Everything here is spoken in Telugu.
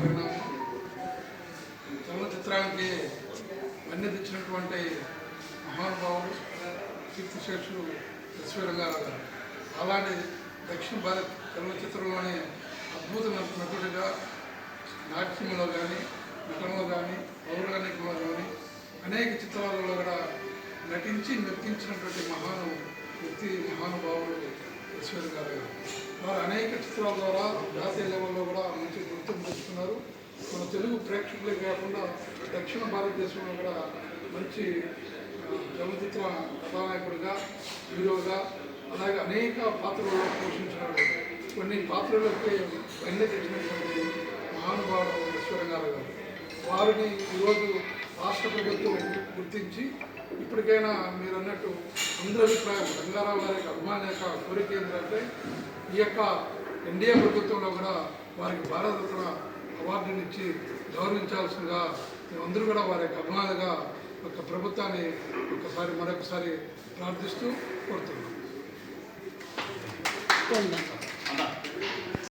పరిణామం చలనచిత్రానికి అన్ని తెచ్చినటువంటి మహానుభావుడు కీర్తిశేషులు ఎస్వి రంగారావు గారు. అలాంటి దక్షిణ భారత్ చలనచిత్రంలోని అద్భుత నటుడిగా నాట్యంలో కానీ నటనలో కానీ పౌరాణికంలో కానీ అనేక చిత్రాలలో కూడా నటించి మెప్పించినటువంటి మహాను వ్యక్తి మహానుభావుడు ఈశ్వర్ గారు. వారు అనేక చిత్రాల ద్వారా జాతీయ లెవెల్లో కూడా ప్రేక్షకులే కాకుండా దక్షిణ భారతదేశంలో కూడా మంచి చలనచిత్ర కథానాయకుడిగా హీరోగా అలాగే అనేక పాత్రలు పోషించినాడు. కొన్ని పాత్రలకి వెన్న తెచ్చినటువంటి మహానుభావుడు ఈశ్వరంగారావు గారు. వారిని ఈరోజు రాష్ట్ర ప్రభుత్వం గుర్తించి ఇప్పటికైనా మీరు అన్నట్టు అందరి అభిప్రాయం రంగారావు గారి యొక్క అభిమాన యొక్క కోరిక ఏంటంటే ఈ యొక్క ఎన్డీఏ ప్రభుత్వంలో కూడా వారికి భారతరత్న అవార్డుని ఇచ్చి గౌరవించాల్సిందిగా మేమందరూ కూడా వారి యొక్క అభిమానులుగా ఒక ప్రభుత్వాన్ని ఒకసారి మరొకసారి ప్రార్థిస్తూ కోరుతున్నాం.